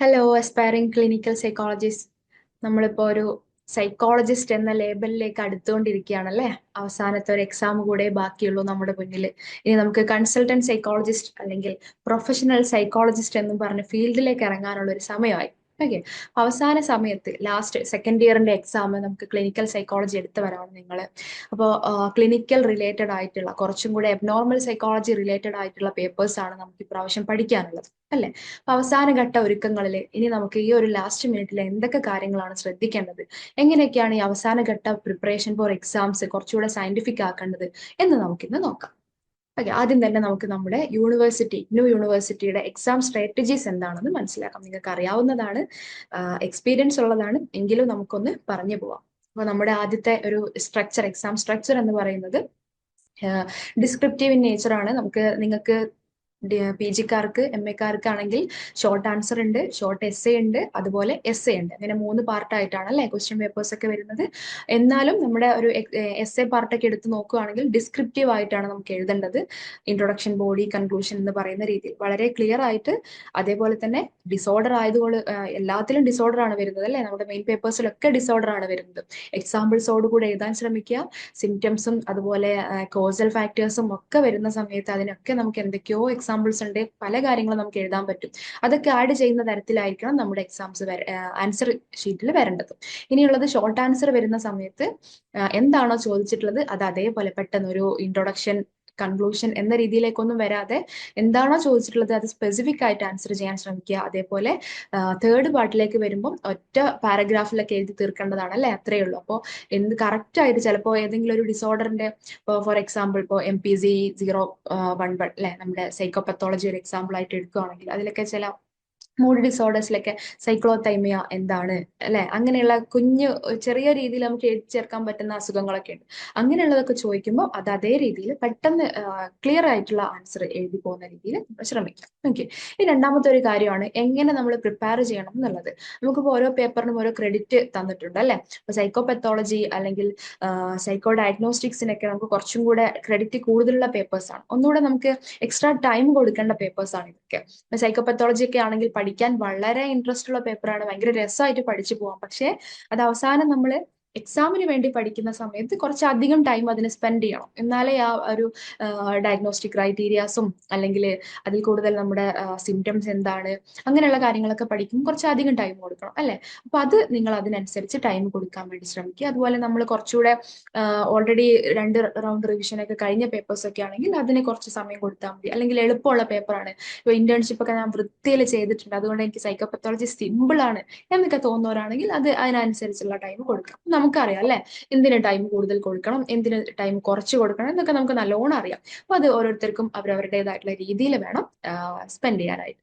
Hello aspiring clinical psychologist നമ്മളിപ്പോൾ ഒരു psychologist എന്ന ലേബലിലേക്ക് അടുത്തുകൊണ്ടിരിക്കുകയാണല്ലേ? അവസാനത്തെ ഒരു എക്സാം കൂടെ ബാക്കിയുള്ളൂ നമ്മുടെ മുന്നിൽ. ഇനി നമുക്ക് കൺസൾട്ടന്റ് സൈക്കോളജിസ്റ്റ് അല്ലെങ്കിൽ പ്രൊഫഷണൽ സൈക്കോളജിസ്റ്റ് എന്നും പറഞ്ഞ് ഫീൽഡിലേക്ക് ഇറങ്ങാനുള്ള ഒരു സമയമായി. ഓക്കെ അവസാന സമയത്ത് ലാസ്റ്റ് സെക്കൻഡ് ഇയറിന്റെ എക്സാം നമുക്ക് ക്ലിനിക്കൽ സൈക്കോളജി എടുത്തു വരാണ് നിങ്ങൾ അപ്പോൾ ക്ലിനിക്കൽ റിലേറ്റഡ് ആയിട്ടുള്ള കുറച്ചും കൂടെ എബ്നോർമൽ സൈക്കോളജി റിലേറ്റഡ് ആയിട്ടുള്ള പേപ്പേഴ്സ് ആണ് നമുക്ക് ഇപ്രാവശ്യം പഠിക്കാനുള്ളത്. അല്ലേ? അപ്പൊ അവസാന ഘട്ട ഒരുക്കങ്ങളിൽ ഇനി നമുക്ക് ഈ ഒരു ലാസ്റ്റ് മിനിറ്റിൽ എന്തൊക്കെ കാര്യങ്ങളാണ് ശ്രദ്ധിക്കേണ്ടത്? എങ്ങനെയൊക്കെയാണ് ഈ അവസാന ഘട്ട പ്രിപ്പറേഷൻ ഫോർ എക്സാംസ് കുറച്ചുകൂടെ സയന്റിഫിക് ആക്കേണ്ടത് എന്ന് നമുക്കിന്ന് നോക്കാം. ഓക്കെ ആദ്യം തന്നെ നമുക്ക് നമ്മുടെ യൂണിവേഴ്സിറ്റി ന്യൂ യൂണിവേഴ്സിറ്റിയുടെ എക്സാം സ്ട്രാറ്റജീസ് എന്താണെന്ന് മനസ്സിലാക്കാം. നിങ്ങൾക്ക് അറിയാവുന്നതാണ് എക്സ്പീരിയൻസ് ഉള്ളതാണ്. എങ്കിലും നമുക്കൊന്ന് പറഞ്ഞു പോവാം. അപ്പോൾ നമ്മുടെ ആദ്യത്തെ ഒരു സ്ട്രക്ചർ എക്സാം സ്ട്രക്ചർ എന്ന് പറയുന്നത് ഡിസ്ക്രിപ്റ്റീവ് ഇൻ നേച്ചർ ആണ്. നമുക്ക് നിങ്ങൾക്ക് പി ജിക്കാർക്ക് എം എക്കാർക്ക് ആണെങ്കിൽ ഷോർട്ട് ആൻസർ ഉണ്ട് ഷോർട്ട് എസ് എ ഉണ്ട് അതുപോലെ എസ് എ ഉണ്ട്. അങ്ങനെ മൂന്ന് പാർട്ടായിട്ടാണ് അല്ലെ ക്വസ്റ്റ്യൻ പേപ്പേഴ്സ് ഒക്കെ വരുന്നത്. എന്നാലും നമ്മുടെ ഒരു എസ് എ പാർട്ടൊക്കെ എടുത്ത് നോക്കുകയാണെങ്കിൽ ഡിസ്ക്രിപ്റ്റീവ് ആയിട്ടാണ് നമുക്ക് എഴുതേണ്ടത്. ഇൻട്രൊഡക്ഷൻ ബോഡി കൺക്ലൂഷൻ എന്ന് പറയുന്ന രീതിയിൽ. വളരെ ക്ലിയർ ആയിട്ട് അതേപോലെ തന്നെ ഡിസോർഡർ ആയതുകൊണ്ട് എല്ലാത്തിലും ഡിസോർഡർ ആണ് വരുന്നത് അല്ലെ? നമ്മുടെ മെയിൻ പേപ്പേഴ്സിലൊക്കെ ഡിസോർഡർ ആണ് വരുന്നത്. എക്സാമ്പിൾസോട് കൂടെ എഴുതാൻ ശ്രമിക്കുക സിംറ്റംസും അതുപോലെ കോസൽ ഫാക്ടേഴ്സും ഒക്കെ വരുന്ന സമയത്ത് അതിനൊക്കെ നമുക്ക് എന്തൊക്കെയോ എക്സാമ്പിൾസ് ഉണ്ട്. പല കാര്യങ്ങളും നമുക്ക് എഴുതാൻ പറ്റും. അതൊക്കെ ആഡ് ചെയ്യുന്ന തരത്തിലായിരിക്കണം നമ്മുടെ എക്സാംസ് ആൻസർ ഷീറ്റിൽ വരേണ്ടത്. ഇനിയുള്ളത് ഷോർട്ട് ആൻസർ വരുന്ന സമയത്ത് എന്താണോ ചോദിച്ചിട്ടുള്ളത് അത് അതേപോലെ പെട്ടെന്ന് ഒരു ഇൻട്രൊഡക്ഷൻ കൺക്ലൂഷൻ എന്ന രീതിയിലേക്കൊന്നും വരാതെ എന്താണോ ചോദിച്ചിട്ടുള്ളത് അത് സ്പെസിഫിക് ആയിട്ട് ആൻസർ ചെയ്യാൻ ശ്രമിക്കുക. അതേപോലെ തേർഡ് പാർട്ടിലേക്ക് വരുമ്പോൾ ഒറ്റ പാരഗ്രാഫിലൊക്കെ എഴുതി തീർക്കേണ്ടതാണ് അല്ലേ? അത്രയേ ഉള്ളൂ. അപ്പോൾ എന്ത് കറക്റ്റ് ആയിട്ട് ചിലപ്പോൾ ഏതെങ്കിലും ഒരു ഡിസോർഡറിന്റെ ഇപ്പോൾ ഫോർ എക്സാമ്പിൾ ഇപ്പോൾ M P C zero one one അല്ലെ? നമ്മുടെ സൈക്കോപത്തോളജി ഒരു എക്സാമ്പിൾ ആയിട്ട് എടുക്കുകയാണെങ്കിൽ അതിലൊക്കെ ചില മൂഡ് ഡിസോർഡേഴ്സിലൊക്കെ സൈക്ലോതൈമിയ എന്താണ് അല്ലെ? അങ്ങനെയുള്ള കുഞ്ഞു ചെറിയ രീതിയിൽ നമുക്ക് എഴുതിച്ചേർക്കാൻ പറ്റുന്ന അസുഖങ്ങളൊക്കെ ഉണ്ട്. അങ്ങനെയുള്ളതൊക്കെ ചോദിക്കുമ്പോൾ അത് അതേ രീതിയിൽ പെട്ടെന്ന് ക്ലിയർ ആയിട്ടുള്ള ആൻസർ എഴുതി പോകുന്ന രീതിയിൽ ശ്രമിക്കാം. ഓക്കെ ഈ രണ്ടാമത്തെ ഒരു കാര്യമാണ് എങ്ങനെ നമ്മൾ പ്രിപ്പയർ ചെയ്യണം എന്നുള്ളത്. നമുക്കിപ്പോൾ ഓരോ പേപ്പറിനും ഓരോ ക്രെഡിറ്റ് തന്നിട്ടുണ്ട് അല്ലെ? ഇപ്പൊ സൈക്കോപത്തോളജി അല്ലെങ്കിൽ സൈക്കോ ഡയഗ്നോസ്റ്റിക്സിനൊക്കെ നമുക്ക് കുറച്ചും കൂടെ ക്രെഡിറ്റ് കൂടുതലുള്ള പേപ്പേഴ്സ് ആണ്. ഒന്നുകൂടെ നമുക്ക് എക്സ്ട്രാ ടൈം കൊടുക്കേണ്ട പേപ്പേഴ്സ് ആണ് ഇതൊക്കെ. സൈക്കോപത്തോളജി ഒക്കെ ആണെങ്കിൽ പഠിക്കാൻ വളരെ ഇൻട്രസ്റ്റ് ഉള്ള പേപ്പറാണ് ഭയങ്കര രസമായിട്ട് പഠിച്ചു പോവാം. പക്ഷേ അത് അവസാനം നമ്മൾ എക്സാമിന് വേണ്ടി പഠിക്കുന്ന സമയത്ത് കുറച്ചധികം ടൈം അതിന് സ്പെൻഡ് ചെയ്യണം. എന്നാലേ ആ ഒരു ഡയഗ്നോസ്റ്റിക് ക്രൈറ്റീരിയാസും അല്ലെങ്കിൽ അതിൽ കൂടുതൽ നമ്മുടെ സിംറ്റംസ് എന്താണ് അങ്ങനെയുള്ള കാര്യങ്ങളൊക്കെ പഠിക്കും കുറച്ചധികം ടൈം കൊടുക്കണം അല്ലെ? അപ്പൊ അത് നിങ്ങൾ അതിനനുസരിച്ച് ടൈം കൊടുക്കാൻ വേണ്ടി ശ്രമിക്കുക. അതുപോലെ നമ്മൾ കുറച്ചുകൂടെ ഓൾറെഡി രണ്ട് റൗണ്ട് റിവിഷൻ ഒക്കെ കഴിഞ്ഞ പേപ്പേഴ്സ് ഒക്കെ ആണെങ്കിൽ അതിന് കുറച്ച് സമയം കൊടുത്താൽ മതി. അല്ലെങ്കിൽ എളുപ്പമുള്ള പേപ്പറാണ് ഇപ്പൊ ഇന്റേൺഷിപ്പ് ഒക്കെ ഞാൻ വൃത്തിയിൽ ചെയ്തിട്ടുണ്ട്. അതുകൊണ്ട് എനിക്ക് സൈക്കോപത്തോളജി സിമ്പിൾ ആണ്. എന്നൊക്കെ തോന്നുന്നവരാണെങ്കിൽ അത് അതിനനുസരിച്ചുള്ള ടൈം കൊടുക്കാം. നമുക്കറിയാം അല്ലെ? എന്തിന് ടൈം കൂടുതൽ കൊടുക്കണം എന്തിന് ടൈം കുറച്ച് കൊടുക്കണം എന്നൊക്കെ നമുക്ക് നല്ലോണം അറിയാം. അപ്പൊ അത് ഓരോരുത്തർക്കും അവരവരുടേതായിട്ടുള്ള രീതിയിൽ വേണം സ്പെൻഡ് ചെയ്യാനായിട്ട്.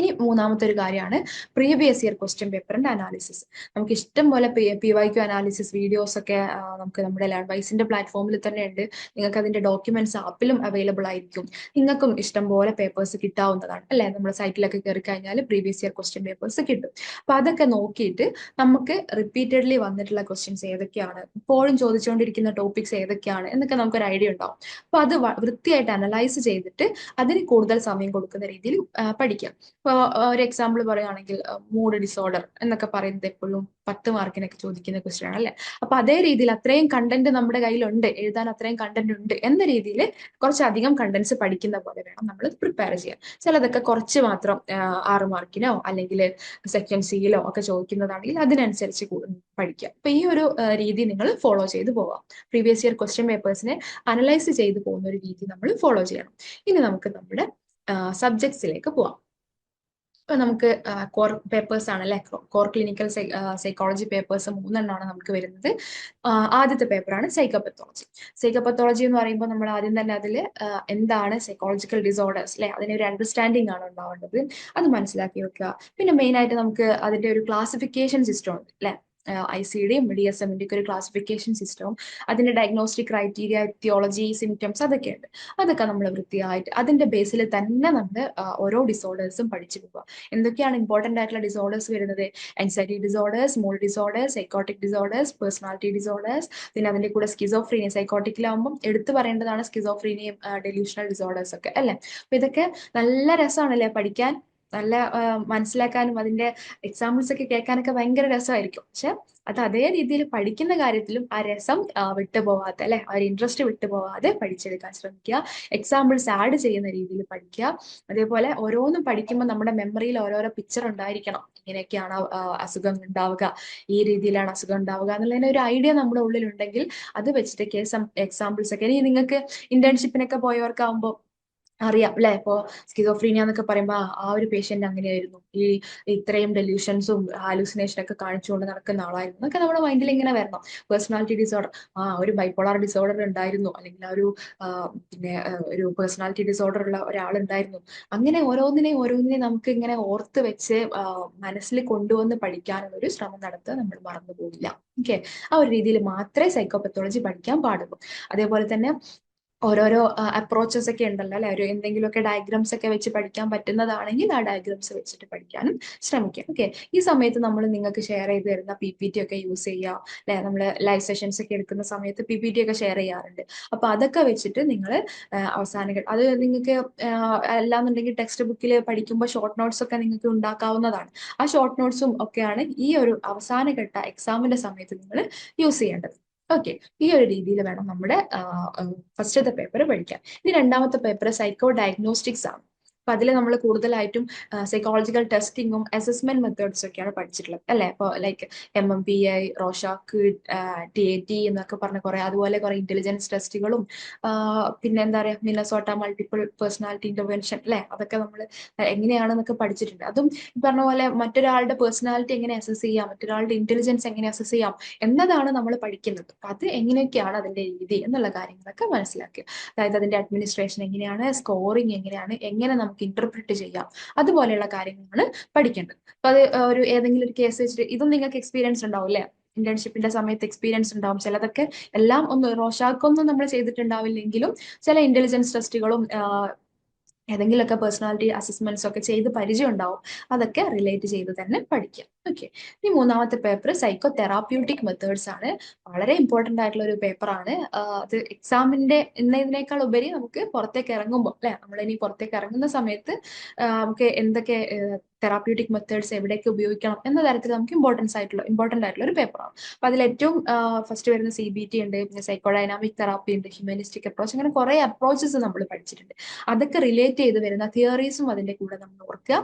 ഇനി മൂന്നാമത്തെ ഒരു കാര്യമാണ് പ്രീവിയസ് ഇയർ ക്വസ്റ്റ്യൻ പേപ്പറിന്റെ അനാലിസിസ് നമുക്ക് ഇഷ്ടം പോലെ P Y Q analysis videos ഒക്കെ നമുക്ക് നമ്മുടെ ലേൺ വൈസിന്റെ പ്ലാറ്റ്ഫോമിൽ തന്നെ ഉണ്ട്. നിങ്ങൾക്ക് അതിന്റെ ഡോക്യുമെന്റ്സ് ആപ്പിലും അവൈലബിൾ ആയിരിക്കും. നിങ്ങൾക്കും ഇഷ്ടം പോലെ പേപ്പേഴ്സ് കിട്ടാവുന്നതാണ് അല്ലെ? നമ്മുടെ സൈറ്റിലൊക്കെ കയറി കഴിഞ്ഞാൽ പ്രീവിയസ് ഇയർ ക്വസ്റ്റ്യൻ പേപ്പേഴ്സ് കിട്ടും. അപ്പൊ അതൊക്കെ നോക്കിയിട്ട് നമുക്ക് റിപ്പീറ്റഡ്ലി വന്നിട്ടുള്ള ക്വസ്റ്റ്യൻസ് ഏതൊക്കെയാണ് ഇപ്പോഴും ചോദിച്ചുകൊണ്ടിരിക്കുന്ന ടോപ്പിക്സ് ഏതൊക്കെയാണ് എന്നൊക്കെ നമുക്കൊരു ഐഡിയ ഉണ്ടാവും. അപ്പൊ അത് വൃത്തിയായിട്ട് അനലൈസ് ചെയ്തിട്ട് അതിന് കൂടുതൽ സമയം കൊടുക്കുന്ന രീതിയിൽ പഠിക്കാം. ഇപ്പോൾ ഒരു എക്സാമ്പിൾ പറയുകയാണെങ്കിൽ മൂഡ് ഡിസോർഡർ എന്നൊക്കെ പറയുന്നത് എപ്പോഴും പത്ത് മാർക്കിനൊക്കെ ചോദിക്കുന്ന ക്വസ്റ്റ്യൻ ആണ് അല്ലെ? അപ്പൊ അതേ രീതിയിൽ അത്രയും കണ്ടന്റ് നമ്മുടെ കയ്യിലുണ്ട് എഴുതാൻ അത്രയും കണ്ടന്റ് ഉണ്ട് എന്ന രീതിയിൽ കുറച്ചധികം കണ്ടന്റ്സ് പഠിക്കുന്ന പോലെ വേണം നമ്മൾ പ്രിപ്പയർ ചെയ്യാൻ. ചിലതൊക്കെ കുറച്ച് മാത്രം ആറ് മാർക്കിനോ അല്ലെങ്കിൽ സെക്കൻഡ് സിയിലോ ഒക്കെ ചോദിക്കുന്നതാണെങ്കിൽ അതിനനുസരിച്ച് പഠിക്കുക. അപ്പൊ ഈ ഒരു രീതി നിങ്ങൾ ഫോളോ ചെയ്ത് പോവാം. പ്രീവിയസ് ഇയർ ക്വസ്റ്റ്യൻ പേപ്പേഴ്സിനെ അനലൈസ് ചെയ്ത് പോകുന്ന ഒരു രീതി നമ്മൾ ഫോളോ ചെയ്യണം. ഇനി നമുക്ക് നമ്മുടെ സബ്ജക്ട്സിലേക്ക് പോവാം. ഇപ്പൊ നമുക്ക് കോർ പേപ്പേഴ്സ് ആണ് അല്ലെ? കോർ ക്ലിനിക്കൽ സൈക്കോളജി പേപ്പേഴ്സ് മൂന്നെണ്ണമാണ് നമുക്ക് വരുന്നത്. ആദ്യത്തെ പേപ്പറാണ് സൈക്കോപത്തോളജി. സൈക്കോപത്തോളജി എന്ന് പറയുമ്പോൾ നമ്മൾ ആദ്യം തന്നെ അതിൽ എന്താണ് സൈക്കോളജിക്കൽ ഡിസോർഡേഴ്സ് അല്ലെ? അതിനെ ഒരു അണ്ടർസ്റ്റാൻഡിങ് ആണ് ഉണ്ടാവേണ്ടത്. അത് മനസ്സിലാക്കി വെക്കുക. പിന്നെ മെയിൻ ആയിട്ട് നമുക്ക് അതിന്റെ ഒരു ക്ലാസിഫിക്കേഷൻ സിസ്റ്റം ഉണ്ട് അല്ലെ? ഐ സി ഡിയും ഡി എസ് എമ്മിന്റെ ഒരു ക്ലാസിഫിക്കേഷൻ സിസ്റ്റവും അതിന്റെ ഡയഗ്നോസ്റ്റിക് ക്രൈറ്റീരിയ തിയോളജി സിംറ്റംസ് അതൊക്കെ ഉണ്ട്. അതൊക്കെ നമ്മൾ വൃത്തിയായിട്ട് അതിന്റെ ബേസിൽ തന്നെ നമ്മൾ ഓരോ ഡിസോർഡേഴ്സും പഠിച്ചു പോവുക എന്തൊക്കെയാണ് ഇമ്പോർട്ടന്റ് ആയിട്ടുള്ള ഡിസോർഡേഴ്സ് വരുന്നത്? Anxiety disorders mood disorders psychotic disorders personality disorders പിന്നെ അതിന്റെ കൂടെ സ്കിസോഫ്രീനിയ സൈക്കോട്ടിക്കിലാവുമ്പോൾ എടുത്തു പറയേണ്ടതാണ് സ്കിസോഫ്രീനിയും ഡെല്യൂഷണൽ ഡിസോർഡേഴ്സ് ഒക്കെ അല്ലേ? അപ്പൊ ഇതൊക്കെ നല്ല രസമാണല്ലേ പഠിക്കാൻ? നല്ല മനസ്സിലാക്കാനും അതിന്റെ എക്സാമ്പിൾസ് ഒക്കെ കേൾക്കാനൊക്കെ ഭയങ്കര രസമായിരിക്കും. പക്ഷെ അത് അതേ രീതിയിൽ പഠിക്കുന്ന കാര്യത്തിലും ആ രസം വിട്ടുപോവാതെ അല്ലെ? ആ ഒരു ഇൻട്രസ്റ്റ് വിട്ടുപോവാതെ പഠിച്ചെടുക്കാൻ ശ്രമിക്കുക. എക്സാമ്പിൾസ് ആഡ് ചെയ്യുന്ന രീതിയിൽ പഠിക്കുക. അതേപോലെ ഓരോന്നും പഠിക്കുമ്പോൾ നമ്മുടെ മെമ്മറിയിൽ ഓരോരോ പിക്ചർ ഉണ്ടായിരിക്കണം. ഇങ്ങനെയൊക്കെയാണ് അസുഖം ഉണ്ടാവുക. ഈ രീതിയിലാണ് അസുഖം ഉണ്ടാവുക എന്നുള്ളതിന് ഒരു ഐഡിയ നമ്മുടെ ഉള്ളിലുണ്ടെങ്കിൽ അത് വെച്ചിട്ട് കേസ് എക്സാമ്പിൾസ് ഒക്കെ. ഇനി നിങ്ങൾക്ക് ഇന്റേൺഷിപ്പിനൊക്കെ പോയവർക്കാവുമ്പോൾ അറിയാം അല്ലെ? ഇപ്പോ സ്കിസോഫ്രീനിയ എന്നൊക്കെ പറയുമ്പോൾ ആ ഒരു പേഷ്യന്റ് അങ്ങനെയായിരുന്നു. ഈ ഇത്രയും ഡെല്യൂഷൻസും ഹാലൂസിനേഷൻ ഒക്കെ കാണിച്ചുകൊണ്ട് നടക്കുന്ന ആളായിരുന്നു. എന്നൊക്കെ നമ്മുടെ മൈൻഡിൽ ഇങ്ങനെ വരണം. പേഴ്സണാലിറ്റി ഡിസോർഡർ ആ ഒരു ബൈപ്പോളാർ ഡിസോർഡർ ഉണ്ടായിരുന്നു. അല്ലെങ്കിൽ ആ ഒരു പിന്നെ ഒരു പേഴ്സണാലിറ്റി ഡിസോർഡർ ഉള്ള ഒരാൾ ഉണ്ടായിരുന്നു അങ്ങനെ ഓരോന്നിനെയും ഓരോന്നിനെ നമുക്ക് ഇങ്ങനെ ഓർത്ത് വെച്ച് മനസ്സിൽ കൊണ്ടുവന്ന് പഠിക്കാനുള്ള ഒരു ശ്രമം നടത്തുക നമ്മൾ മറന്നു പോകില്ല ഓക്കെ? ആ ഒരു രീതിയിൽ മാത്രമേ സൈക്കോപത്തോളജി പഠിക്കാൻ പാടുള്ളൂ. അതേപോലെ തന്നെ ഓരോരോ അപ്രോച്ചസ് ഒക്കെ ഉണ്ടല്ലോ അല്ലെ? ഒരു എന്തെങ്കിലുമൊക്കെ ഡയഗ്രാംസ് ഒക്കെ വെച്ച് പഠിക്കാൻ പറ്റുന്നതാണെങ്കിൽ ആ ഡയഗ്രാംസ് വെച്ചിട്ട് പഠിക്കാനും ശ്രമിക്കാം. ഓക്കെ ഈ സമയത്ത് നമ്മൾ നിങ്ങൾക്ക് ഷെയർ ചെയ്ത് തരുന്ന പി പി ടി ഒക്കെ യൂസ് ചെയ്യുക. അല്ലെ? നമ്മൾ ലൈവ് സെഷൻസ് ഒക്കെ എടുക്കുന്ന സമയത്ത് പി പി ടി ഒക്കെ ഷെയർ ചെയ്യാറുണ്ട്. അപ്പൊ അതൊക്കെ വെച്ചിട്ട് നിങ്ങൾ അവസാന അത് നിങ്ങൾക്ക് അല്ലാന്നുണ്ടെങ്കിൽ ടെക്സ്റ്റ് ബുക്കിൽ പഠിക്കുമ്പോൾ ഷോർട്ട് നോട്ട്സ് ഒക്കെ നിങ്ങൾക്ക് ഉണ്ടാക്കാവുന്നതാണ്. ആ ഷോർട്ട് നോട്ട്സും ഒക്കെയാണ് ഈ ഒരു അവസാന ഘട്ട എക്സാമിന്റെ സമയത്ത് നിങ്ങൾ യൂസ് ചെയ്യേണ്ടത്. ഓക്കെ ഈ ഒരു രീതിയിൽ വേണം നമ്മുടെ ഫസ്റ്റത്തെ പേപ്പർ പഠിക്കാൻ. ഇനി രണ്ടാമത്തെ പേപ്പർ സൈക്കോ ഡയഗ്നോസ്റ്റിക്സ് ആണ്. അപ്പൊ അതിൽ നമ്മൾ കൂടുതലായിട്ടും സൈക്കോളജിക്കൽ ടെസ്റ്റിങ്ങും അസസ്മെന്റ് മെത്തേഡ്സ് ഒക്കെയാണ് പഠിച്ചിട്ടുള്ളത്. അല്ലെ? അപ്പോൾ like M M P I Rorschach T A T എന്നൊക്കെ പറഞ്ഞ കുറെ അതുപോലെ കുറെ ഇന്റലിജൻസ് ടെസ്റ്റുകളും പിന്നെ എന്താ പറയാ മിനസോട്ട മൾട്ടിപ്പിൾ പേഴ്സണാലിറ്റി ഇന്റർവെൻഷൻ അല്ലെ? അതൊക്കെ നമ്മൾ എങ്ങനെയാണെന്നൊക്കെ പഠിച്ചിട്ടുണ്ട്. അതും പറഞ്ഞ പോലെ മറ്റൊരാളുടെ പേഴ്സണാലിറ്റി എങ്ങനെ അസസ് ചെയ്യാം മറ്റൊരാളുടെ ഇന്റലിജൻസ് എങ്ങനെ അസസ് ചെയ്യാം എന്നതാണ് നമ്മൾ പഠിക്കുന്നത്. അത് എങ്ങനെയൊക്കെയാണ് അതിന്റെ രീതി എന്നുള്ള കാര്യങ്ങളൊക്കെ മനസ്സിലാക്കുക. അതായത് അതിന്റെ അഡ്മിനിസ്ട്രേഷൻ എങ്ങനെയാണ് സ്കോറിങ് എങ്ങനെയാണ് എങ്ങനെ നമുക്ക് ഇന്റർപ്രിറ്റ് ചെയ്യാം. അതുപോലെയുള്ള കാര്യങ്ങളാണ് പഠിക്കേണ്ടത്. അപ്പൊ അത് ഒരു ഏതെങ്കിലും ഒരു കേസ് വെച്ചിട്ട് ഇതും നിങ്ങൾക്ക് എക്സ്പീരിയൻസ് ഉണ്ടാവും അല്ലേ? ഇന്റേൺഷിപ്പിന്റെ സമയത്ത് എക്സ്പീരിയൻസ് ഉണ്ടാവും. ചിലതൊക്കെ എല്ലാം ഒന്ന് റോഷാക്കൊന്നും നമ്മൾ ചെയ്തിട്ടുണ്ടാവില്ലെങ്കിലും ചില ഇന്റലിജൻസ് ടെസ്റ്റുകളും ഏതെങ്കിലുമൊക്കെ പേഴ്സണാലിറ്റി അസസ്മെന്റ്സ് ഒക്കെ ചെയ്ത് പരിചയം ഉണ്ടാവും. അതൊക്കെ റിലേറ്റ് ചെയ്ത് തന്നെ പഠിക്കാം. ഓക്കെ ഇനി മൂന്നാമത്തെ പേപ്പർ സൈക്കോ തെറാപ്യൂട്ടിക് മെത്തേഡ്സ് ആണ്. വളരെ ഇമ്പോർട്ടന്റ് ആയിട്ടുള്ള ഒരു പേപ്പറാണ് അത് എക്സാമിന്റെ എന്നതിനേക്കാൾ ഉപരി നമുക്ക് പുറത്തേക്ക് ഇറങ്ങുമ്പോൾ അല്ലെ? നമ്മളിനി പുറത്തേക്ക് ഇറങ്ങുന്ന സമയത്ത് നമുക്ക് എന്തൊക്കെ തെറാപ്യൂട്ടിക് മെത്തേഡ്സ് എവിടെയൊക്കെ ഉപയോഗിക്കണം എന്ന തരത്തിൽ നമുക്ക് ഇമ്പോർട്ടൻസ് ആയിട്ടുള്ള ഇമ്പോർട്ടന്റ് ആയിട്ടുള്ള ഒരു പേപ്പറാണ് അപ്പൊ അതിൽ ഏറ്റവും ഫസ്റ്റ് വരുന്ന സി ബി ടി ഉണ്ട് പിന്നെ സൈക്കോഡൈനാമിക് തെറാപ്പി ഉണ്ട് ഹ്യൂമനിസ്റ്റിക് അപ്രോച്ച് അങ്ങനെ കുറെ അപ്രോച്ചസ് നമ്മൾ പഠിച്ചിട്ടുണ്ട്. അതൊക്കെ റിലേറ്റ് ചെയ്ത് വരുന്ന തിയറീസും അതിന്റെ കൂടെ നമ്മൾ ഓർക്കുക.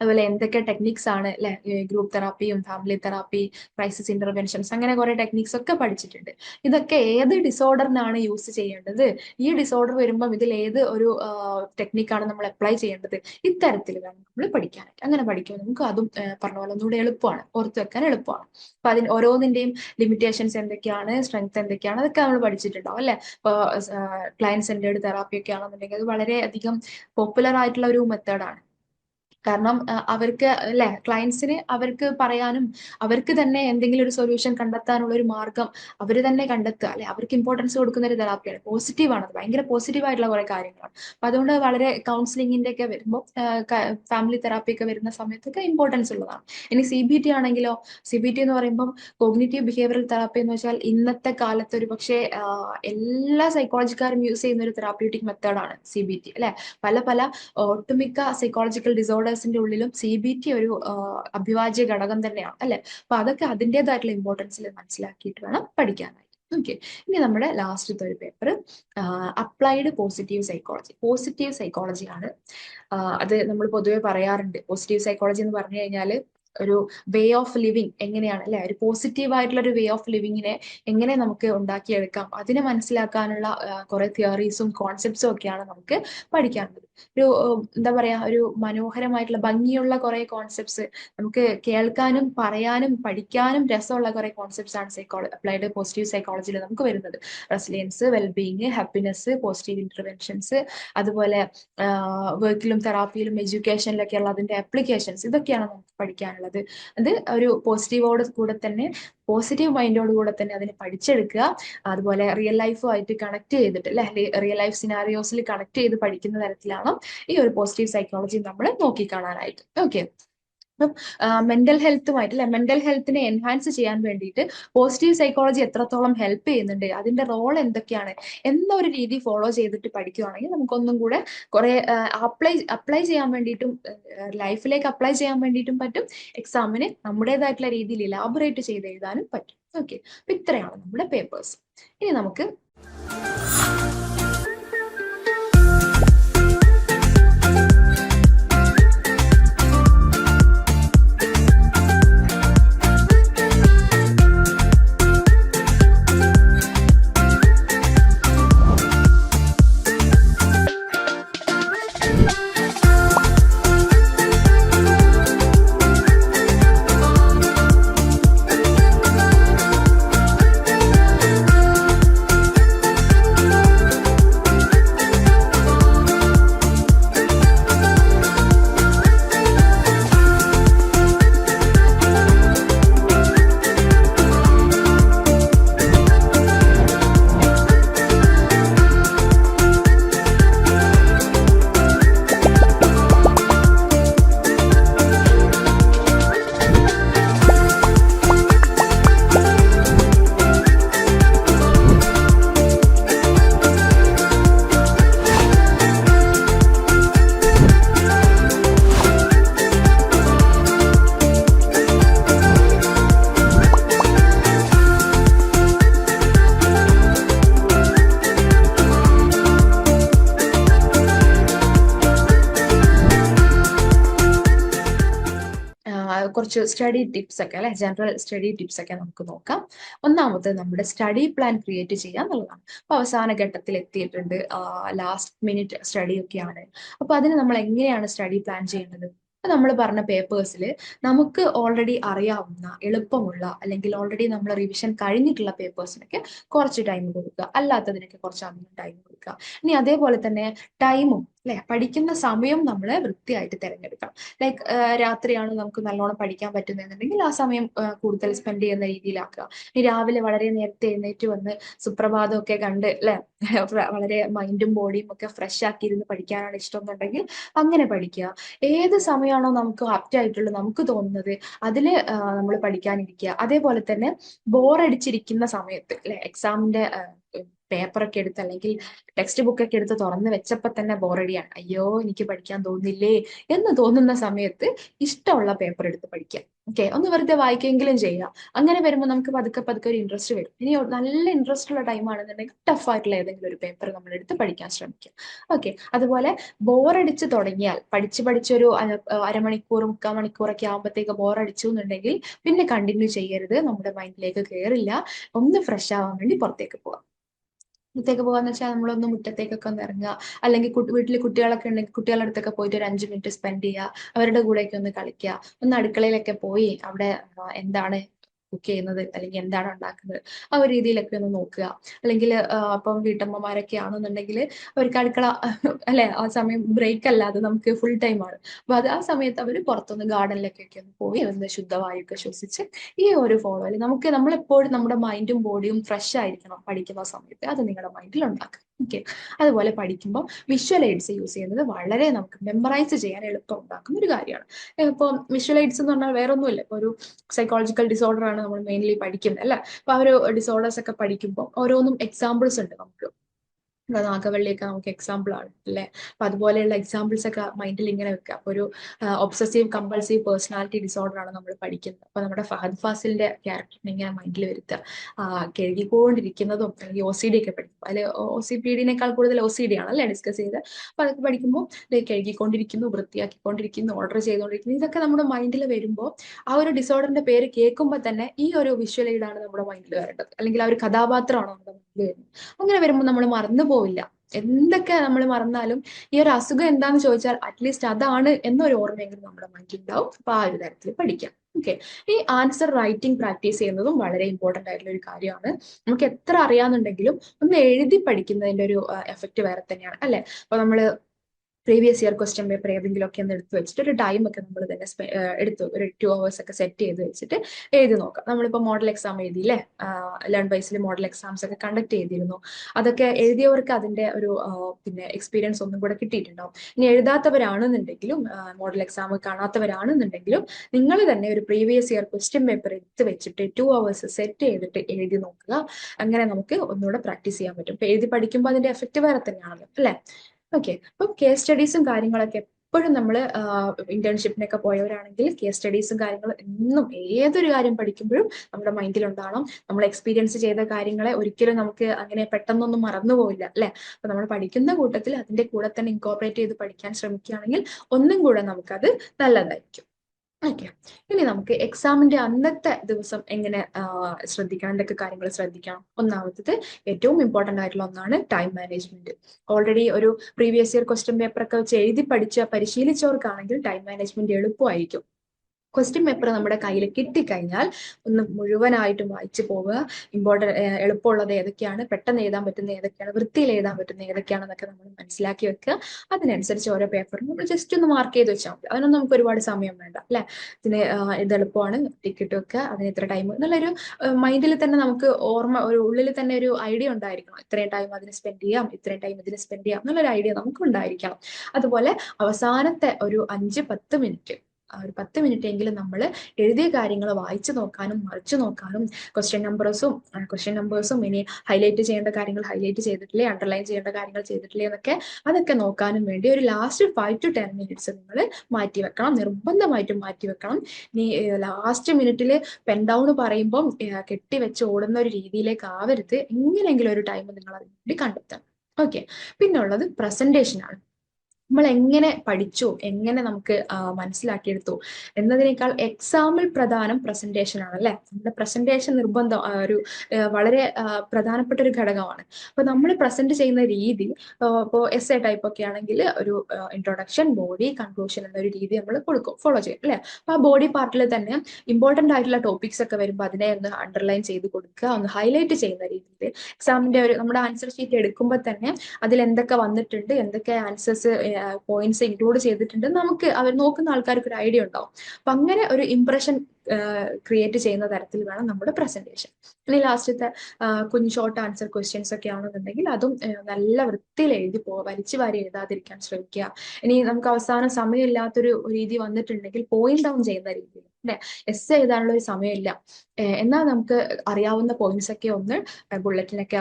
അതുപോലെ എന്തൊക്കെ ടെക്നിക്സ് ആണ് അല്ലെ ഗ്രൂപ്പ് തെറാപ്പിയും ഫാമിലി തെറാപ്പി ക്രൈസിസ് ഇന്റർവെൻഷൻസ് അങ്ങനെ കുറെ ടെക്നിക്സ് ഒക്കെ പഠിച്ചിട്ടുണ്ട്. ഇതൊക്കെ ഏത് ഡിസോർഡറിനാണ് യൂസ് ചെയ്യേണ്ടത്? ഈ ഡിസോർഡർ വരുമ്പോൾ ഇതിൽ ഏത് ഒരു ടെക്നിക്കാണ് നമ്മൾ അപ്ലൈ ചെയ്യേണ്ടത്? ഇത്തരത്തിൽ വേണം നമ്മൾ പഠിക്കാനായിട്ട്. അങ്ങനെ പഠിക്കുമ്പോൾ നമുക്ക് അതും പറഞ്ഞ പോലെ ഒന്നുകൂടെ എളുപ്പമാണ്. ഓർത്ത് വെക്കാൻ എളുപ്പമാണ്. അപ്പൊ അതിന് ഓരോന്നിന്റെയും ലിമിറ്റേഷൻസ് എന്തൊക്കെയാണ് സ്ട്രെങ്ത് എന്തൊക്കെയാണ് അതൊക്കെ നമ്മൾ പഠിച്ചിട്ടുണ്ടാവും അല്ലെ? ഇപ്പൊ ക്ലയന്റ് സെന്റേർഡ് തെറാപ്പി ഒക്കെ ആണെന്നുണ്ടെങ്കിൽ അത് വളരെ അധികം പോപ്പുലർ ആയിട്ടുള്ള ഒരു മെത്തേഡാണ് കാരണം അവർക്ക് അല്ലെ ക്ലയൻസിന് അവർക്ക് പറയാനും അവർക്ക് തന്നെ എന്തെങ്കിലും ഒരു സൊല്യൂഷൻ കണ്ടെത്താനുള്ള ഒരു മാർഗം അവർ തന്നെ കണ്ടെത്തുക. അല്ലെ അവർക്ക് ഇമ്പോർട്ടൻസ് കൊടുക്കുന്ന ഒരു തെറാപ്പിയാണ് പോസിറ്റീവ് ആണ് ഭയങ്കര പോസിറ്റീവ് ആയിട്ടുള്ള കുറെ കാര്യങ്ങളാണ്. അപ്പൊ അതുകൊണ്ട് വളരെ കൗൺസിലിംഗിന്റെ ഒക്കെ വരുമ്പോൾ ഫാമിലി തെറാപ്പി ഒക്കെ വരുന്ന സമയത്തൊക്കെ ഇമ്പോർട്ടൻസ് ഉള്ളതാണ്. ഇനി സി ബി ടി ആണെങ്കിലോ സി ബി ടി എന്ന് പറയുമ്പോൾ കോഗ്നേറ്റീവ് ബിഹേവിയറൽ തെറാപ്പി എന്ന് വെച്ചാൽ ഇന്നത്തെ കാലത്ത് ഒരു പക്ഷേ എല്ലാ സൈക്കോളജിക്കാരും യൂസ് ചെയ്യുന്ന ഒരു തെറാപ്യൂട്ടിക് മെത്തേഡാണ് സി ബി ടി അല്ലെ പല പല ഒട്ടുമിക്ക സൈക്കോളജിക്കൽ ഡിസോർഡേഴ്സിന്റെ ഉള്ളിലും സി ബി ടി ഒരു അഭിവാജ്യ ഘടകം തന്നെയാണ് അല്ലെ? അപ്പൊ അതൊക്കെ അതിന്റെതായിട്ടുള്ള ഇമ്പോർട്ടൻസിൽ മനസ്സിലാക്കിയിട്ട് വേണം പഠിക്കാനായിട്ട്. ഓക്കെ ഇനി നമ്മുടെ ലാസ്റ്റത്തെ ഒരു paper applied positive psychology positive സൈക്കോളജിയാണ് അത് നമ്മൾ പൊതുവെ പറയാറുണ്ട്. പോസിറ്റീവ് സൈക്കോളജി എന്ന് പറഞ്ഞു കഴിഞ്ഞാൽ ഒരു വേ ഓഫ് ലിവിങ് എങ്ങനെയാണ് അല്ലെ? ഒരു പോസിറ്റീവ് ആയിട്ടുള്ള ഒരു വേ ഓഫ് ലിവിങ്ങിനെ എങ്ങനെ നമുക്ക് ഉണ്ടാക്കിയെടുക്കാം? അതിനെ മനസ്സിലാക്കാനുള്ള കുറെ തിയറീസും കോൺസെപ്റ്റ്സും ഒക്കെയാണ് നമുക്ക് പഠിക്കാനുള്ളത്. ഒരു എന്താ പറയാ ഒരു മനോഹരമായിട്ടുള്ള ഭംഗിയുള്ള കുറെ കോൺസെപ്റ്റ്സ് നമുക്ക് കേൾക്കാനും പറയാനും പഠിക്കാനും രസമുള്ള കുറെ കോൺസെപ്റ്റ്സ് ആണ് സൈക്കോളജി അപ്ലൈഡ് പോസിറ്റീവ് സൈക്കോളജിയിൽ നമുക്ക് വരുന്നത്. Resilience wellbeing happiness positive interventions അതുപോലെ വർക്കിലും തെറാപ്പിയിലും എഡ്യൂക്കേഷനിലൊക്കെയുള്ള അതിന്റെ ആപ്ലിക്കേഷൻസ് ഇതൊക്കെയാണ് നമുക്ക് പഠിക്കാനുള്ളത്. അത് ഒരു പോസിറ്റീവോട് കൂടെ തന്നെ പോസിറ്റീവ് മൈൻഡോട് കൂടെ തന്നെ അതിനെ പഠിച്ചെടുക്കുക. അതുപോലെ റിയൽ ലൈഫുമായിട്ട് കണക്ട് ചെയ്തിട്ട് അല്ലെ? റിയൽ ലൈഫ് സിനാരിയോസിൽ കണക്ട് ചെയ്ത് പഠിക്കുന്ന തരത്തിലാണ് ഈ ഒരു പോസിറ്റീവ് സൈക്കോളജി നമ്മൾ നോക്കിക്കാണാനായിട്ട്. ഓക്കെ മെന്റൽ ഹെൽത്തുമായിട്ട് അല്ലെ മെന്റൽ ഹെൽത്തിനെ എൻഹാൻസ് ചെയ്യാൻ വേണ്ടിയിട്ട് പോസിറ്റീവ് സൈക്കോളജി എത്രത്തോളം ഹെൽപ്പ് ചെയ്യുന്നുണ്ട് അതിന്റെ റോൾ എന്തൊക്കെയാണ് എന്നൊരു രീതി ഫോളോ ചെയ്തിട്ട് പഠിക്കുകയാണെങ്കിൽ നമുക്കൊന്നും കൂടെ കുറെ അപ്ലൈ അപ്ലൈ ചെയ്യാൻ വേണ്ടിയിട്ടും ലൈഫിലേക്ക് അപ്ലൈ ചെയ്യാൻ വേണ്ടിയിട്ടും പറ്റും എക്സാമിന് നമ്മുടേതായിട്ടുള്ള രീതിയിൽ ഇലാബറേറ്റ് ചെയ്ത് എഴുതാനും പറ്റും. ഓക്കെ അപ്പൊ ഇത്രയാണ് നമ്മുടെ പേപ്പേഴ്സ് ഇനി നമുക്ക് കുറച്ച് സ്റ്റഡി ടിപ്സ് ഒക്കെ അല്ലെ? ജനറൽ സ്റ്റഡി ടിപ്സ് ഒക്കെ നമുക്ക് നോക്കാം. ഒന്നാമത് നമ്മുടെ സ്റ്റഡി പ്ലാൻ ക്രിയേറ്റ് ചെയ്യുക എന്നുള്ളതാണ്. അപ്പൊ അവസാന ഘട്ടത്തിൽ എത്തിയിട്ടുണ്ട് ലാസ്റ്റ് മിനിറ്റ് സ്റ്റഡി ഒക്കെയാണ്. അപ്പൊ അതിന് നമ്മൾ എങ്ങനെയാണ് സ്റ്റഡി പ്ലാൻ ചെയ്യേണ്ടത്? നമ്മൾ പറഞ്ഞ പേപ്പേഴ്സിൽ നമുക്ക് ഓൾറെഡി അറിയാവുന്ന എളുപ്പമുള്ള അല്ലെങ്കിൽ ഓൾറെഡി നമ്മൾ റിവിഷൻ കഴിഞ്ഞിട്ടുള്ള പേപ്പേഴ്സിനൊക്കെ കുറച്ച് ടൈം കൊടുക്കുക. അല്ലാത്തതിനൊക്കെ കുറച്ച് അധികം ടൈം കൊടുക്കുക. ഇനി അതേപോലെ തന്നെ ടൈമും അല്ലെ? പഠിക്കുന്ന സമയം നമ്മൾ വൃത്തിയായിട്ട് തിരഞ്ഞെടുക്കണം. ലൈക്ക് രാത്രിയാണ് നമുക്ക് നല്ലോണം പഠിക്കാൻ പറ്റുന്നതെന്നുണ്ടെങ്കിൽ ആ സമയം കൂടുതൽ സ്പെൻഡ് ചെയ്യുന്ന രീതിയിലാക്കുക. ഇനി രാവിലെ വളരെ നേരത്തെ എഴുന്നേറ്റ് വന്ന് സുപ്രഭാതമൊക്കെ കണ്ട് അല്ലെ? വളരെ മൈൻഡും ബോഡിയും ഒക്കെ ഫ്രഷ് ആക്കി ഇരുന്ന് പഠിക്കാനാണ് ഇഷ്ടം എന്നുണ്ടെങ്കിൽ അങ്ങനെ പഠിക്കുക. ഏത് സമയമാണോ നമുക്ക് ആപ്റ്റ് ആയിട്ടുള്ളത് നമുക്ക് തോന്നുന്നത് അതിൽ നമ്മൾ പഠിക്കാനിരിക്കുക. അതേപോലെ തന്നെ ബോറടിച്ചിരിക്കുന്ന സമയത്ത് അല്ലെ? എക്സാമിന്റെ പേപ്പറൊക്കെ എടുത്ത് അല്ലെങ്കിൽ ടെക്സ്റ്റ് ബുക്ക് ഒക്കെ എടുത്ത് തുറന്ന് വെച്ചപ്പോൾ തന്നെ ബോറടിയാണ് അയ്യോ എനിക്ക് പഠിക്കാൻ തോന്നില്ലേ എന്ന് തോന്നുന്ന സമയത്ത് ഇഷ്ടമുള്ള പേപ്പർ എടുത്ത് പഠിക്കാം ഓക്കെ ഒന്ന് വെറുതെ വായിക്കെങ്കിലും ചെയ്യാം അങ്ങനെ വരുമ്പോൾ നമുക്ക് പതുക്കെ പതുക്കെ ഒരു ഇൻട്രസ്റ്റ് വരും. ഇനി നല്ല ഇൻട്രസ്റ്റ് ഉള്ള ടൈം ആണെന്നുണ്ടെങ്കിൽ ടഫ് ആയിട്ടുള്ള ഏതെങ്കിലും ഒരു പേപ്പർ നമ്മൾ എടുത്ത് പഠിക്കാൻ ശ്രമിക്കുക. ഓക്കെ അതുപോലെ ബോറടിച്ച് തുടങ്ങിയാൽ പഠിച്ച് പഠിച്ചൊരു അരമണിക്കൂർ മുക്കാൽ മണിക്കൂറൊക്കെ ആകുമ്പോഴത്തേക്ക് ബോറടിച്ചു എന്നുണ്ടെങ്കിൽ പിന്നെ കണ്ടിന്യൂ ചെയ്യരുത്. നമ്മുടെ മൈൻഡിലേക്ക് കയറില്ല ഒന്ന് ഫ്രഷ് ആവാൻ വേണ്ടി പുറത്തേക്ക് പോവാം. പുറത്തേക്ക് പോകാന്ന് വെച്ചാൽ നമ്മളൊന്ന് മുറ്റത്തേക്കൊക്കെ ഒന്ന് ഇറങ്ങുക. അല്ലെങ്കിൽ വീട്ടിൽ കുട്ടികളൊക്കെ ഉണ്ടെങ്കിൽ കുട്ടികളുടെ അടുത്തൊക്കെ പോയിട്ട് ഒരു അഞ്ചു മിനിറ്റ് സ്പെൻഡ് ചെയ്യുക. അവരുടെ കൂടെയൊക്കെ ഒന്ന് കളിക്കുക. ഒന്ന് അടുക്കളയിലൊക്കെ പോയി അവിടെ എന്താണ് കുക്ക് ചെയ്യുന്നത് അല്ലെങ്കിൽ എന്താണ് ഉണ്ടാക്കുന്നത് ആ ഒരു രീതിയിലൊക്കെ ഒന്ന് നോക്കുക. അല്ലെങ്കിൽ അപ്പം വീട്ടമ്മമാരൊക്കെ ആണെന്നുണ്ടെങ്കിൽ അവർക്ക് അടുക്കള അല്ലെ ആ സമയം ബ്രേക്ക് അല്ലാതെ നമുക്ക് ഫുൾ ടൈം ആണ്. അപ്പൊ അത് ആ സമയത്ത് അവർ പുറത്തൊന്ന് ഗാർഡനിലൊക്കെ ഒന്ന് പോയി ഒന്ന് ശുദ്ധവായുക്കെ ശ്വസിച്ച് ഈ ഒരു ഫോളോ അല്ലെങ്കിൽ നമുക്ക് നമ്മളെപ്പോഴും നമ്മുടെ മൈൻഡും ബോഡിയും ഫ്രഷ് ആയിരിക്കണം പഠിക്കുന്ന സമയത്ത്. അത് നിങ്ങളുടെ മൈൻഡിൽ ഉണ്ടാക്കുക. ഓക്കെ. അതുപോലെ പഠിക്കുമ്പോൾ വിഷ്വൽ എയ്ഡ്സ് യൂസ് ചെയ്യുന്നത് വളരെ നമുക്ക് മെമ്മറൈസ് ചെയ്യാൻ എളുപ്പം ഉണ്ടാക്കുന്ന ഒരു കാര്യമാണ്. ഇപ്പോൾ വിഷ്വൽ എയ്ഡ്സ് എന്ന് പറഞ്ഞാൽ വേറെ ഒന്നുമില്ല ഒരു സൈക്കോളജിക്കൽ ഡിസോർഡർ ആണ് നമ്മൾ മെയിൻലി പഠിക്കുന്നത് അല്ല? അപ്പോൾ ആ ഒരു ഡിസോർഡേഴ്സ് ഒക്കെ പഠിക്കുമ്പോൾ ഓരോന്നും എക്സാമ്പിൾസ് ഉണ്ട് നമുക്ക്. നാഗവള്ളിയൊക്കെ നമുക്ക് എക്സാമ്പിൾ ആണ് അല്ലെ? അപ്പൊ അതുപോലെയുള്ള എക്സാമ്പിൾസ് ഒക്കെ മൈൻഡിൽ ഇങ്ങനെ വെക്കുക. അപ്പൊ ഒരു ഒബ്സസീവ് കമ്പൾസീവ് പേഴ്സണാലിറ്റി ഡിസോർഡർ ആണ് നമ്മൾ പഠിക്കുന്നത്. അപ്പൊ നമ്മുടെ ഫഹദ് ഫാസിലിന്റെ ക്യാരക്ടറിനെ ഇങ്ങനെ മൈൻഡിൽ വരുത്തുക. കഴുകിക്കൊണ്ടിരിക്കുന്നതും അല്ലെങ്കിൽ ഒ സി ഡി ഒക്കെ പഠിക്കും അതിൽ ഒ സി പി ഡിനേക്കാൾ കൂടുതൽ ഒ സി ഡി ആണ് അല്ലെ ഡിസ്കസ് ചെയ്ത് അപ്പൊ അതൊക്കെ പഠിക്കുമ്പോൾ കഴുകിക്കൊണ്ടിരിക്കുന്നു വൃത്തിയാക്കിക്കൊണ്ടിരിക്കുന്നു ഓർഡർ ചെയ്തുകൊണ്ടിരിക്കുന്നു. ഇതൊക്കെ നമ്മുടെ മൈൻഡിൽ വരുമ്പോൾ ആ ഒരു ഡിസോർഡറിന്റെ പേര് കേൾക്കുമ്പോൾ തന്നെ ഈ ഒരു വിഷ്വൽ ആണ് നമ്മുടെ മൈൻഡിൽ വരേണ്ടത്. അല്ലെങ്കിൽ ആ ഒരു കഥാപാത്രമാണ് നമ്മുടെ മൈൻഡിൽ വരുന്നത്. അങ്ങനെ വരുമ്പോൾ നമ്മൾ മറന്നു പോവില്ല എന്തൊക്കെ നമ്മൾ മറന്നാലും ഈ ഒരു അസുഖം എന്താന്ന് ചോദിച്ചാൽ അറ്റ്ലീസ്റ്റ് അതാണ് എന്നൊരു ഓർമ്മയെങ്കിലും നമ്മുടെ മൈൻഡിൽ ഉണ്ടാവും അപ്പൊ ആ ഒരു തരത്തിൽ പഠിക്കാം. ഓക്കെ ഈ ആൻസർ റൈറ്റിംഗ് പ്രാക്ടീസ് ചെയ്യുന്നതും വളരെ ഇമ്പോർട്ടന്റ് ആയിട്ടുള്ള ഒരു കാര്യമാണ്. നമുക്ക് എത്ര അറിയാന്നുണ്ടെങ്കിലും ഒന്ന് എഴുതി പഠിക്കുന്നതിന്റെ ഒരു എഫക്റ്റ് വേറെ തന്നെയാണ്. അല്ലെ? അപ്പൊ നമ്മൾ പ്രീവിയസ് ഇയർ ക്വസ്റ്റ്യൻ പേപ്പർ ഏതെങ്കിലും ഒക്കെ ഒന്ന് എടുത്ത് വെച്ചിട്ട് ഒരു ടൈം ഒക്കെ നമ്മൾ തന്നെ എടുത്തു ഒരു ടു അവേഴ്സ് ഒക്കെ സെറ്റ് ചെയ്ത് വെച്ചിട്ട് എഴുതി നോക്കാം. നമ്മളിപ്പോൾ മോഡൽ എക്സാം എഴുതിയില്ലേ? ലേൺ വൈസിൽ മോഡൽ എക്സാംസ് ഒക്കെ കണ്ടക്ട് ചെയ്തിരുന്നു. അതൊക്കെ എഴുതിയവർക്ക് അതിന്റെ ഒരു പിന്നെ എക്സ്പീരിയൻസ് ഒന്നും കൂടെ കിട്ടിയിട്ടുണ്ടാവും. ഇനി എഴുതാത്തവരാണെന്നുണ്ടെങ്കിലും മോഡൽ എക്സാം കാണാത്തവരാണെന്നുണ്ടെങ്കിലും നിങ്ങൾ തന്നെ ഒരു പ്രീവിയസ് ഇയർ ക്വസ്റ്റ്യൻ പേപ്പർ എടുത്ത് വെച്ചിട്ട് ടു അവേഴ്സ് സെറ്റ് ചെയ്തിട്ട് എഴുതി നോക്കുക. അങ്ങനെ നമുക്ക് ഒന്നുകൂടെ പ്രാക്ടീസ് ചെയ്യാൻ പറ്റും. എഴുതി പഠിക്കുമ്പോൾ അതിന്റെ എഫക്റ്റ് വേറെ തന്നെയാണല്ലോ അല്ലെ? ഓക്കെ അപ്പൊ കേസ് സ്റ്റഡീസും കാര്യങ്ങളൊക്കെ എപ്പോഴും നമ്മൾ ഇന്റേൺഷിപ്പിനൊക്കെ പോയവരാണെങ്കിൽ കേസ് സ്റ്റഡീസും കാര്യങ്ങളും എന്നും ഏതൊരു കാര്യം പഠിക്കുമ്പോഴും നമ്മുടെ മൈൻഡിൽ ഉണ്ടാവണം നമ്മൾ എക്സ്പീരിയൻസ് ചെയ്ത കാര്യങ്ങളെ ഒരിക്കലും നമുക്ക് അങ്ങനെ പെട്ടെന്നൊന്നും മറന്നു പോവില്ല അല്ലെ? അപ്പൊ നമ്മൾ പഠിക്കുന്ന കൂട്ടത്തിൽ അതിന്റെ കൂടെ തന്നെ ഇൻകോപ്പറേറ്റ് ചെയ്ത് പഠിക്കാൻ ശ്രമിക്കുകയാണെങ്കിൽ ഒന്നും കൂടെ നമുക്കത് നല്ലതായിരിക്കും. ഓക്കെ ഇനി നമുക്ക് എക്സാമിന്റെ അന്നത്തെ ദിവസം എങ്ങനെ ശ്രദ്ധിക്കണം എന്തൊക്കെ കാര്യങ്ങൾ ശ്രദ്ധിക്കണം ഒന്നാമത്തത് ഏറ്റവും ഇമ്പോർട്ടന്റ് ആയിട്ടുള്ള ഒന്നാണ് ടൈം മാനേജ്മെന്റ് ഓൾറെഡി ഒരു പ്രീവിയസ് ഇയർ ക്വസ്റ്റ്യൻ പേപ്പർ ഒക്കെ വെച്ച് എഴുതി പഠിച്ച പരിശീലിച്ചവർക്കാണെങ്കിൽ ടൈം മാനേജ്മെന്റ് എളുപ്പമായിരിക്കും. ക്വസ്റ്റ്യൻ പേപ്പർ നമ്മുടെ കയ്യിൽ കിട്ടിക്കഴിഞ്ഞാൽ ഒന്ന് മുഴുവനായിട്ടും വായിച്ചു പോവുക. ഇമ്പോർട്ടന്റ് എളുപ്പമുള്ളത് ഏതൊക്കെയാണ്? പെട്ടെന്ന് എഴുതാൻ പറ്റുന്ന ഏതൊക്കെയാണ്? വൃത്തിയിൽ എഴുതാൻ പറ്റുന്ന ഏതൊക്കെയാണെന്നൊക്കെ നമ്മൾ മനസ്സിലാക്കി വെക്കുക. അതിനനുസരിച്ച് ഓരോ പേപ്പറും നമ്മൾ ജസ്റ്റ് ഒന്ന് മാർക്ക് ചെയ്ത് വെച്ചാൽ മതി. അതിനൊന്നും നമുക്ക് ഒരുപാട് സമയം വേണ്ട അല്ലെ? ഇതിന് ഇത് എളുപ്പമാണ്. ടിക്കറ്റ് വെക്കുക. അതിന് ഇത്ര ടൈം എന്നുള്ളൊരു മൈൻഡിൽ തന്നെ നമുക്ക് ഓർമ്മ ഒരു ഉള്ളിൽ തന്നെ ഒരു ഐഡിയ ഉണ്ടായിരിക്കണം. ഇത്രയും ടൈം അതിന് സ്പെൻഡ് ചെയ്യാം. ഇത്രയും ടൈം ഇതിന് സ്പെൻഡ് ചെയ്യാം. എന്നുള്ളൊരു ഐഡിയ നമുക്ക് ഉണ്ടായിരിക്കണം. അതുപോലെ അവസാനത്തെ ഒരു അഞ്ച് പത്ത് മിനിറ്റ് ഒരു പത്ത് മിനിറ്റ് എങ്കിലും നമ്മൾ എഴുതിയ കാര്യങ്ങൾ വായിച്ചു നോക്കാനും മറിച്ചു നോക്കാനും ക്വസ്റ്റ്യൻ നമ്പേഴ്സും ക്വസ്റ്റ്യൻ നമ്പേഴ്സും ഇനി ഹൈലൈറ്റ് ചെയ്യേണ്ട കാര്യങ്ങൾ ഹൈലൈറ്റ് ചെയ്തിട്ടില്ലേ അണ്ടർലൈൻ ചെയ്യേണ്ട കാര്യങ്ങൾ ചെയ്തിട്ടില്ലേ എന്നൊക്കെ അതൊക്കെ നോക്കാനും വേണ്ടി ഒരു last five to ten minutes നിങ്ങൾ മാറ്റി വെക്കണം നിർബന്ധമായിട്ടും മാറ്റി വെക്കണം. ലാസ്റ്റ് മിനിറ്റിൽ പെൻ ഡൗൺ പറയുമ്പം കെട്ടിവെച്ച് ഓടുന്ന ഒരു രീതിയിലേക്ക് ആവരുത്. എങ്ങനെയെങ്കിലും ഒരു ടൈം നിങ്ങൾ അതിനുവേണ്ടി കണ്ടെത്തണം. ഓക്കെ പിന്നെ ഉള്ളത് പ്രസന്റേഷൻ ആണ്. നമ്മൾ എങ്ങനെ പഠിച്ചു എങ്ങനെ നമുക്ക് മനസ്സിലാക്കിയെടുത്തു എന്നതിനേക്കാൾ എക്സാമ്പിൾ പ്രധാനം പ്രസന്റേഷൻ ആണ് അല്ലെ? നമ്മുടെ പ്രസന്റേഷൻ നിർബന്ധം ഒരു വളരെ പ്രധാനപ്പെട്ട ഒരു ഘടകമാണ്. അപ്പൊ നമ്മൾ പ്രസന്റ് ചെയ്യുന്ന രീതി ഇപ്പോൾ എസ് എ ടൈപ്പ് ഒക്കെ ആണെങ്കിൽ ഒരു ഇൻട്രൊഡക്ഷൻ ബോഡി കൺക്ലൂഷൻ എന്നൊരു രീതി നമ്മൾ കൊടുക്കും ഫോളോ ചെയ്യും അല്ലെ? അപ്പൊ ആ ബോഡി പാർട്ടിൽ തന്നെ ഇമ്പോർട്ടന്റ് ആയിട്ടുള്ള ടോപ്പിക്സ് ഒക്കെ വരുമ്പോൾ അതിനെ ഒന്ന് അണ്ടർലൈൻ ചെയ്ത് കൊടുക്കുക ഒന്ന് ഹൈലൈറ്റ് ചെയ്യുന്ന രീതിയിൽ എക്സാമിന്റെ ഒരു നമ്മുടെ ആൻസർ ഷീറ്റ് എടുക്കുമ്പോൾ തന്നെ അതിൽ എന്തൊക്കെ വന്നിട്ടുണ്ട് എന്തൊക്കെ ആൻസേഴ്സ് പോയിന്റ്സ് ഇൻക്ലൂഡ് ചെയ്തിട്ടുണ്ട്. നമുക്ക് അവർ നോക്കുന്ന ആൾക്കാർക്ക് ഒരു ഐഡിയ ഉണ്ടാവും. അപ്പൊ അങ്ങനെ ഒരു ഇംപ്രഷൻ ക്രിയേറ്റ് ചെയ്യുന്ന തരത്തിൽ വേണം നമ്മുടെ പ്രസന്റേഷൻ ഇനി ലാസ്റ്റത്തെ കുഞ്ഞ് ഷോർട്ട് ആൻസർ ക്വസ്റ്റ്യൻസ് ഒക്കെ ആണെന്നുണ്ടെങ്കിൽ അതും നല്ല വൃത്തിയിൽ എഴുതി പോവുക വലിച്ചു വാരി എഴുതാതിരിക്കാൻ ശ്രമിക്കുക. ഇനി നമുക്ക് അവസാനം സമയമില്ലാത്തൊരു രീതി വന്നിട്ടുണ്ടെങ്കിൽ പോയിന്റ് ഡൗൺ ചെയ്യുന്ന രീതിയിൽ അല്ലെ എസ് എഴുതാനുള്ള ഒരു സമയമില്ല. എന്നാൽ നമുക്ക് അറിയാവുന്ന പോയിന്റ്സ് ഒക്കെ ഒന്ന് ബുള്ളറ്റിനൊക്കെ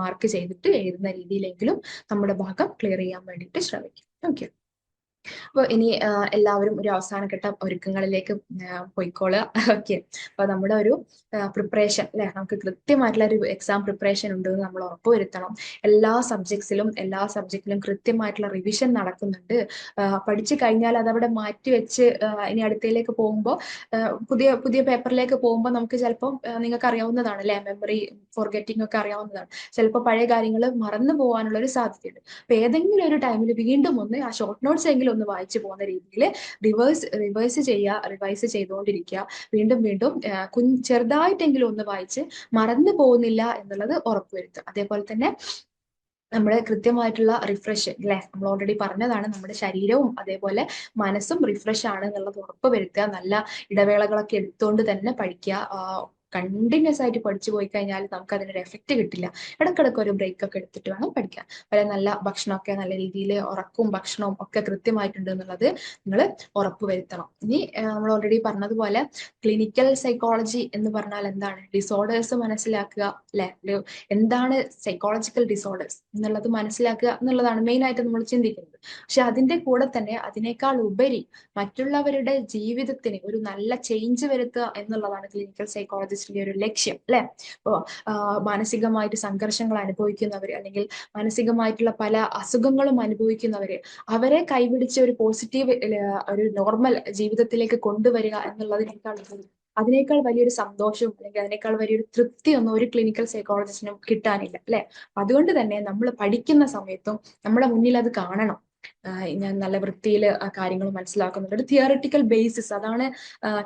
മാർക്ക് ചെയ്തിട്ട് എഴുതുന്ന രീതിയിലെങ്കിലും നമ്മുടെ ഭാഗം ക്ലിയർ ചെയ്യാൻ വേണ്ടിയിട്ട് ശ്രമിക്കും. ഓക്കെ അപ്പോൾ ഇനി എല്ലാവരും ഒരു അവസാനഘട്ട ഒരുക്കങ്ങളിലേക്ക് പോയിക്കോളുക. ഓക്കെ. അപ്പൊ നമ്മുടെ ഒരു പ്രിപ്പറേഷൻ അല്ലെ നമുക്ക് കൃത്യമായിട്ടുള്ള ഒരു എക്സാം പ്രിപ്പറേഷൻ ഉണ്ട് എന്ന് നമ്മൾ ഉറപ്പുവരുത്തണം എല്ലാ സബ്ജക്ട്സിലും എല്ലാ സബ്ജക്റ്റിലും കൃത്യമായിട്ടുള്ള റിവിഷൻ നടക്കുന്നുണ്ട്. പഠിച്ചു കഴിഞ്ഞാൽ അതവിടെ മാറ്റി വെച്ച് ഇനി അടുത്തയിലേക്ക് പോകുമ്പോൾ പുതിയ പുതിയ പേപ്പറിലേക്ക് പോകുമ്പോൾ നമുക്ക് ചിലപ്പോൾ നിങ്ങൾക്ക് അറിയാവുന്നതാണ് അല്ലെ മെമ്മറി ഫോർഗെറ്റിംഗ് ഒക്കെ അറിയാവുന്നതാണ്. ചിലപ്പോൾ പഴയ കാര്യങ്ങൾ മറന്നു പോകാനുള്ള ഒരു സാധ്യതയുണ്ട്. അപ്പൊ ഏതെങ്കിലും ഒരു ടൈമിൽ വീണ്ടും ഒന്ന് ആ ഷോർട്ട് നോട്ട്സ് എങ്കിലും ഒന്ന് വായിച്ചു പോകുന്ന രീതിയിൽ റിവേഴ്സ് റിവേഴ്സ് ചെയ്യുക റിവൈസ് ചെയ്തുകൊണ്ടിരിക്കുക. വീണ്ടും വീണ്ടും കുഞ്ഞ് ചെറുതായിട്ടെങ്കിലും ഒന്ന് വായിച്ച് മറന്നു പോകുന്നില്ല എന്നുള്ളത് ഉറപ്പുവരുത്തുക. അതേപോലെ തന്നെ നമ്മുടെ കൃത്യമായിട്ടുള്ള റിഫ്രഷ് അല്ലെ നമ്മൾ ഓൾറെഡി പറഞ്ഞതാണ് നമ്മുടെ ശരീരവും അതേപോലെ മനസ്സും റിഫ്രഷ് ആണ് എന്നുള്ളത് ഉറപ്പ് വരുത്തുക നല്ല ഇടവേളകളൊക്കെ എടുത്തുകൊണ്ട് തന്നെ പഠിക്കുക. കണ്ടിന്യൂസ് ആയിട്ട് പഠിച്ചു പോയി കഴിഞ്ഞാൽ നമുക്ക് അതിനൊരു എഫക്റ്റ് കിട്ടില്ല. ഇടക്കിടക്ക് ഒരു ബ്രേക്ക് ഒക്കെ എടുത്തിട്ട് വേണം പഠിക്കാൻ. വളരെ നല്ല ഭക്ഷണമൊക്കെ നല്ല രീതിയിൽ ഉറക്കവും ഭക്ഷണവും ഒക്കെ കൃത്യമായിട്ടുണ്ട് എന്നുള്ളത് നിങ്ങൾ ഉറപ്പ് വരുത്തണം. ഇനി നമ്മൾ ഓൾറെഡി പറഞ്ഞതുപോലെ ക്ലിനിക്കൽ സൈക്കോളജി എന്ന് പറഞ്ഞാൽ എന്താണ്? ഡിസോർഡേഴ്സ് മനസ്സിലാക്കുക അല്ലെ? എന്താണ് സൈക്കോളജിക്കൽ ഡിസോർഡേഴ്സ് എന്നുള്ളത് മനസ്സിലാക്കുക എന്നുള്ളതാണ് മെയിൻ ആയിട്ട് നമ്മൾ ചിന്തിക്കുന്നത്. പക്ഷെ അതിന്റെ കൂടെ തന്നെ അതിനേക്കാൾ ഉപരി മറ്റുള്ളവരുടെ ജീവിതത്തിന് ഒരു നല്ല ചേഞ്ച് വരുത്തുക എന്നുള്ളതാണ് ക്ലിനിക്കൽ സൈക്കോളജിസ്റ്റിന്റെ ഒരു ലക്ഷ്യം അല്ലെ? അപ്പോ മാനസികമായിട്ട് സംഘർഷങ്ങൾ അനുഭവിക്കുന്നവർ അല്ലെങ്കിൽ മാനസികമായിട്ടുള്ള പല അസുഖങ്ങളും അനുഭവിക്കുന്നവര് അവരെ കൈപിടിച്ച് ഒരു പോസിറ്റീവ് ഒരു നോർമൽ ജീവിതത്തിലേക്ക് കൊണ്ടുവരിക എന്നുള്ളതിനേക്കാൾ അതിനേക്കാൾ വലിയൊരു സന്തോഷവും അല്ലെങ്കിൽ അതിനേക്കാൾ വലിയൊരു തൃപ്തി ഒന്നും ഒരു ക്ലിനിക്കൽ സൈക്കോളജിസ്റ്റിനും കിട്ടാനില്ല അല്ലെ? അതുകൊണ്ട് തന്നെ നമ്മൾ പഠിക്കുന്ന സമയത്തും നമ്മുടെ മുന്നിൽ അത് കാണണം. ഞാൻ നല്ല വൃത്തിയിൽ കാര്യങ്ങൾ മനസ്സിലാക്കുന്നുണ്ട്. ഒരു തിയറിറ്റിക്കൽ ബേസിസ് അതാണ്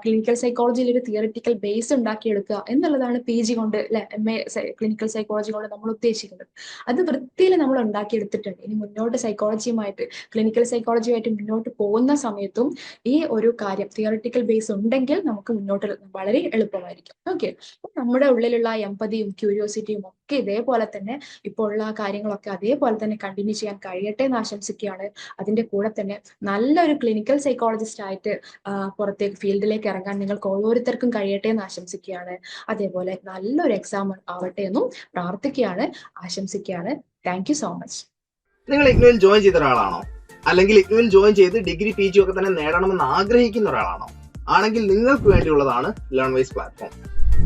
ക്ലിനിക്കൽ സൈക്കോളജിയിൽ ഒരു തിയറിറ്റിക്കൽ ബേസ് ഉണ്ടാക്കിയെടുക്കുക എന്നുള്ളതാണ് പി ജി കൊണ്ട് എം എ ക്ലിനിക്കൽ സൈക്കോളജി കൊണ്ട് നമ്മൾ ഉദ്ദേശിക്കുന്നത്. അത് വൃത്തിയിൽ നമ്മൾ ഉണ്ടാക്കിയെടുത്തിട്ടുണ്ട്. ഇനി മുന്നോട്ട് സൈക്കോളജിയുമായിട്ട് ക്ലിനിക്കൽ സൈക്കോളജിയുമായിട്ട് മുന്നോട്ട് പോകുന്ന സമയത്തും ഈ ഒരു കാര്യം തിയറിറ്റിക്കൽ ബേസ് ഉണ്ടെങ്കിൽ നമുക്ക് മുന്നോട്ട് വളരെ എളുപ്പമായിരിക്കും. ഓക്കെ നമ്മുടെ ഉള്ളിലുള്ള എമ്പതിയും ക്യൂരിയോസിറ്റിയും ഒക്കെ ഇതേപോലെ തന്നെ ഇപ്പോൾ ഉള്ള കാര്യങ്ങളൊക്കെ അതേപോലെ തന്നെ കണ്ടിന്യൂ ചെയ്യാൻ കഴിയട്ടെ എന്ന് ആശംസിക്കുകയാണ്. അതിന്റെ കൂടെ തന്നെ നല്ലൊരു ക്ലിനിക്കൽ സൈക്കോളജിസ്റ്റ് ആയിട്ട് പുറത്തേക്ക് ഫീൽഡിലേക്ക് ഇറങ്ങാൻ നിങ്ങൾക്ക് ഓരോരുത്തർക്കും കഴിയട്ടെ എന്ന് ആശംസിക്കുകയാണ്. അതേപോലെ നല്ലൊരു എക്സാം ആവട്ടെ എന്നും പ്രാർത്ഥിക്കുകയാണ് ആശംസിക്കുകയാണ്. താങ്ക് യു സോ മച്ച് നിങ്ങൾ ജോയിൻ ചെയ്ത ഒരാളാണോ? അല്ലെങ്കിൽ ജോയിൻ ചെയ്ത് ഡിഗ്രി പി ജി ഒക്കെ തന്നെ നേടണമെന്ന് ആഗ്രഹിക്കുന്ന ഒരാളാണോ? ആണെങ്കിൽ നിങ്ങൾക്ക് വേണ്ടിയുള്ളതാണ് ലേൺ വൈസ് പ്ലാറ്റ്ഫോം